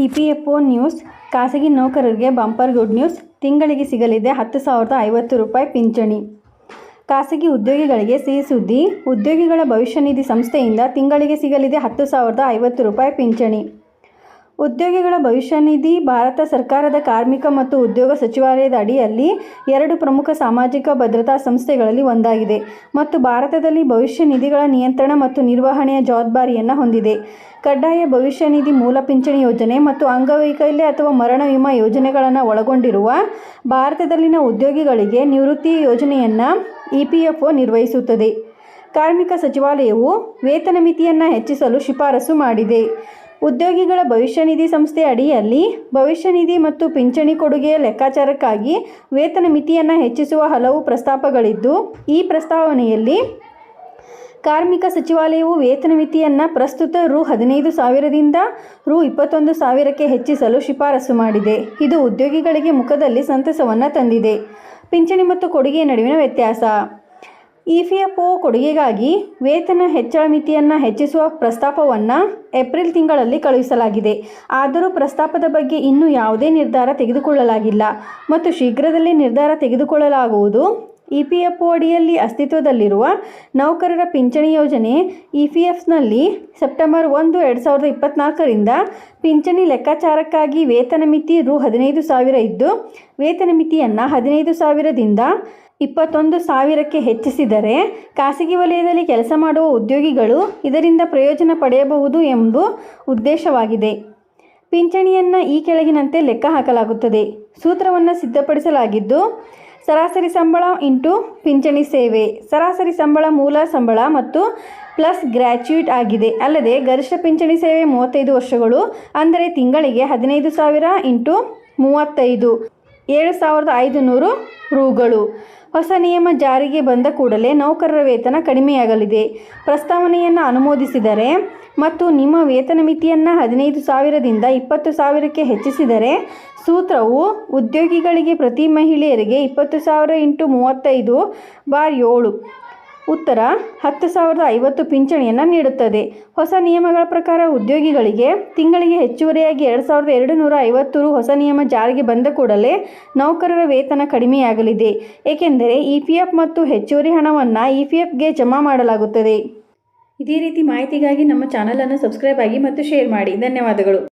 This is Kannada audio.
E P F O news, ಖಾಸಗಿ ನೌಕರರಿಗೆ ಬಂಪರ್ ಗುಡ್ ನ್ಯೂಸ್, ತಿಂಗಳಿಗೆ ಸಿಗಲಿದೆ ಹತ್ತು ಸಾವಿರದ ಐವತ್ತು ರೂಪಾಯಿ ಪಿಂಚಣಿ. ಖಾಸಗಿ ಉದ್ಯೋಗಿಗಳಿಗೆ ಸಿಹಿ ಸುದ್ದಿ, ಉದ್ಯೋಗಿಗಳ ಭವಿಷ್ಯ ನಿಧಿ ಸಂಸ್ಥೆಯಿಂದ ತಿಂಗಳಿಗೆ ಸಿಗಲಿದೆ ಹತ್ತು ಸಾವಿರದ ಐವತ್ತು ರೂಪಾಯಿ ಪಿಂಚಣಿ. ಉದ್ಯೋಗಿಗಳ ಭವಿಷ್ಯ ನಿಧಿ, ಭಾರತ ಸರ್ಕಾರದ ಕಾರ್ಮಿಕ ಮತ್ತು ಉದ್ಯೋಗ ಸಚಿವಾಲಯದ ಅಡಿಯಲ್ಲಿ ಎರಡು ಪ್ರಮುಖ ಸಾಮಾಜಿಕ ಭದ್ರತಾ ಸಂಸ್ಥೆಗಳಲ್ಲಿ ಒಂದಾಗಿದೆ ಮತ್ತು ಭಾರತದಲ್ಲಿ ಭವಿಷ್ಯ ನಿಧಿಗಳ ನಿಯಂತ್ರಣ ಮತ್ತು ನಿರ್ವಹಣೆಯ ಜವಾಬ್ದಾರಿಯನ್ನು ಹೊಂದಿದೆ. ಕಡ್ಡಾಯ ಭವಿಷ್ಯ ನಿಧಿ ಮೂಲ ಪಿಂಚಣಿ ಯೋಜನೆ ಮತ್ತು ಅಂಗವೈಕಲ್ಯ ಅಥವಾ ಮರಣ ವಿಮಾ ಯೋಜನೆಗಳನ್ನು ಒಳಗೊಂಡಿರುವ ಭಾರತದಲ್ಲಿನ ಉದ್ಯೋಗಿಗಳಿಗೆ ನಿವೃತ್ತಿ ಯೋಜನೆಯನ್ನು ಇ ಪಿ ಎಫ್ ಒ ನಿರ್ವಹಿಸುತ್ತದೆ. ಕಾರ್ಮಿಕ ಸಚಿವಾಲಯವು ವೇತನ ಮಿತಿಯನ್ನು ಹೆಚ್ಚಿಸಲು ಶಿಫಾರಸು ಮಾಡಿದೆ. ಉದ್ಯೋಗಿಗಳ ಭವಿಷ್ಯ ನಿಧಿ ಸಂಸ್ಥೆ ಅಡಿಯಲ್ಲಿ ಭವಿಷ್ಯ ನಿಧಿ ಮತ್ತು ಪಿಂಚಣಿ ಕೊಡುಗೆಯ ಲೆಕ್ಕಾಚಾರಕ್ಕಾಗಿ ವೇತನ ಮಿತಿಯನ್ನು ಹೆಚ್ಚಿಸುವ ಹಲವು ಪ್ರಸ್ತಾಪಗಳಿದ್ದು, ಈ ಪ್ರಸ್ತಾವನೆಯಲ್ಲಿ ಕಾರ್ಮಿಕ ಸಚಿವಾಲಯವು ವೇತನ ಮಿತಿಯನ್ನು ಪ್ರಸ್ತುತ ರು ಹದಿನೈದು ಸಾವಿರದಿಂದ ರು ಇಪ್ಪತ್ತೊಂದು ಸಾವಿರಕ್ಕೆ ಹೆಚ್ಚಿಸಲು ಶಿಫಾರಸು ಮಾಡಿದೆ. ಇದು ಉದ್ಯೋಗಿಗಳಿಗೆ ಮುಖದಲ್ಲಿ ಸಂತಸವನ್ನು ತಂದಿದೆ. ಪಿಂಚಣಿ ಮತ್ತು ಕೊಡುಗೆಯ ನಡುವಿನ ವ್ಯತ್ಯಾಸ. ಇ ಪಿ ಎಫ್ ಒ ಕೊಡುಗೆಗಾಗಿ ವೇತನ ಹೆಚ್ಚಳ ಮಿತಿಯನ್ನು ಹೆಚ್ಚಿಸುವ ಪ್ರಸ್ತಾಪವನ್ನು ಏಪ್ರಿಲ್ ತಿಂಗಳಲ್ಲಿ ಕಳುಹಿಸಲಾಗಿದೆ. ಆದರೂ ಪ್ರಸ್ತಾಪದ ಬಗ್ಗೆ ಇನ್ನೂ ಯಾವುದೇ ನಿರ್ಧಾರ ತೆಗೆದುಕೊಳ್ಳಲಾಗಿಲ್ಲ. ಮತ್ತು ಶೀಘ್ರದಲ್ಲೇ ನಿರ್ಧಾರ ತೆಗೆದುಕೊಳ್ಳಲಾಗುವುದು. ಇ ಪಿ ಎಫ್ ಒ ಅಡಿಯಲ್ಲಿ ಅಸ್ತಿತ್ವದಲ್ಲಿರುವ ನೌಕರರ ಪಿಂಚಣಿ ಯೋಜನೆ ಇ ಪಿ ಎಫ್ನಲ್ಲಿ ಸೆಪ್ಟೆಂಬರ್ ಒಂದು, ಎರಡು ಸಾವಿರದ ಇಪ್ಪತ್ತ್ನಾಲ್ಕರಿಂದ ಪಿಂಚಣಿ ಲೆಕ್ಕಾಚಾರಕ್ಕಾಗಿ ವೇತನ ಮಿತಿ ರು ಹದಿನೈದು ಸಾವಿರ ಇದ್ದು, ವೇತನ ಮಿತಿಯನ್ನು ಹದಿನೈದು ಸಾವಿರದಿಂದ ಇಪ್ಪತ್ತೊಂದು ಸಾವಿರಕ್ಕೆ ಹೆಚ್ಚಿಸಿದರೆ ಖಾಸಗಿ ವಲಯದಲ್ಲಿ ಕೆಲಸ ಮಾಡುವ ಉದ್ಯೋಗಿಗಳು ಇದರಿಂದ ಪ್ರಯೋಜನ ಪಡೆಯಬಹುದು ಎಂಬ ಉದ್ದೇಶವಾಗಿದೆ. ಪಿಂಚಣಿಯನ್ನು ಈ ಕೆಳಗಿನಂತೆ ಲೆಕ್ಕ ಹಾಕಲಾಗುತ್ತದೆ. ಸೂತ್ರವನ್ನು ಸಿದ್ಧಪಡಿಸಲಾಗಿದ್ದು, ಸರಾಸರಿ ಸಂಬಳ ಇಂಟು ಪಿಂಚಣಿ ಸೇವೆ, ಸರಾಸರಿ ಸಂಬಳ ಮೂಲ ಸಂಬಳ ಮತ್ತು ಪ್ಲಸ್ ಗ್ರ್ಯಾಚ್ಯುಯಿಟ್ ಆಗಿದೆ. ಅಲ್ಲದೆ ಗರಿಷ್ಠ ಪಿಂಚಣಿ ಸೇವೆ ಮೂವತ್ತೈದು ವರ್ಷಗಳು, ಅಂದರೆ ತಿಂಗಳಿಗೆ ಹದಿನೈದು ಸಾವಿರ ಇಂಟು ಮೂವತ್ತೈದು, ಏಳು ಸಾವಿರದ ಐದು ನೂರು ರುಗಳು. ಹೊಸ ನಿಯಮ ಜಾರಿಗೆ ಬಂದ ಕೂಡಲೇ ನೌಕರರ ವೇತನ ಕಡಿಮೆಯಾಗಲಿದೆ. ಪ್ರಸ್ತಾವನೆಯನ್ನು ಅನುಮೋದಿಸಿದರೆ ಮತ್ತು ನಿಮ್ಮ ವೇತನ ಮಿತಿಯನ್ನು ಹದಿನೈದು ಸಾವಿರದಿಂದ ಇಪ್ಪತ್ತು ಸಾವಿರಕ್ಕೆ ಹೆಚ್ಚಿಸಿದರೆ ಸೂತ್ರವು ಉದ್ಯೋಗಿಗಳಿಗೆ ಪ್ರತಿ ಮಹಿಳೆಯರಿಗೆ ಇಪ್ಪತ್ತು ಸಾವಿರ ಇಂಟು ಮೂವತ್ತೈದು ಬಾರ್ ಏಳು. ಉತ್ತರ, ಹತ್ತು ಸಾವಿರದ ಐವತ್ತು ಪಿಂಚಣಿಯನ್ನು ನೀಡುತ್ತದೆ. ಹೊಸ ನಿಯಮಗಳ ಪ್ರಕಾರ ಉದ್ಯೋಗಿಗಳಿಗೆ ತಿಂಗಳಿಗೆ ಹೆಚ್ಚುವರಿಯಾಗಿ ಎರಡು ಸಾವಿರದ ಎರಡು ನೂರ ಐವತ್ತು ಹೊಸ ನಿಯಮ ಜಾರಿಗೆ ಬಂದ ಕೂಡಲೇ ನೌಕರರ ವೇತನ ಕಡಿಮೆಯಾಗಲಿದೆ. ಏಕೆಂದರೆ ಇ ಪಿ ಎಫ್ ಮತ್ತು ಹೆಚ್ಚುವರಿ ಹಣವನ್ನು ಇ ಪಿ ಎಫ್ಗೆ ಜಮಾ ಮಾಡಲಾಗುತ್ತದೆ. ಇದೇ ರೀತಿ ಮಾಹಿತಿಗಾಗಿ ನಮ್ಮ ಚಾನಲನ್ನು ಸಬ್ಸ್ಕ್ರೈಬ್ ಆಗಿ ಮತ್ತು ಶೇರ್ ಮಾಡಿ. ಧನ್ಯವಾದಗಳು.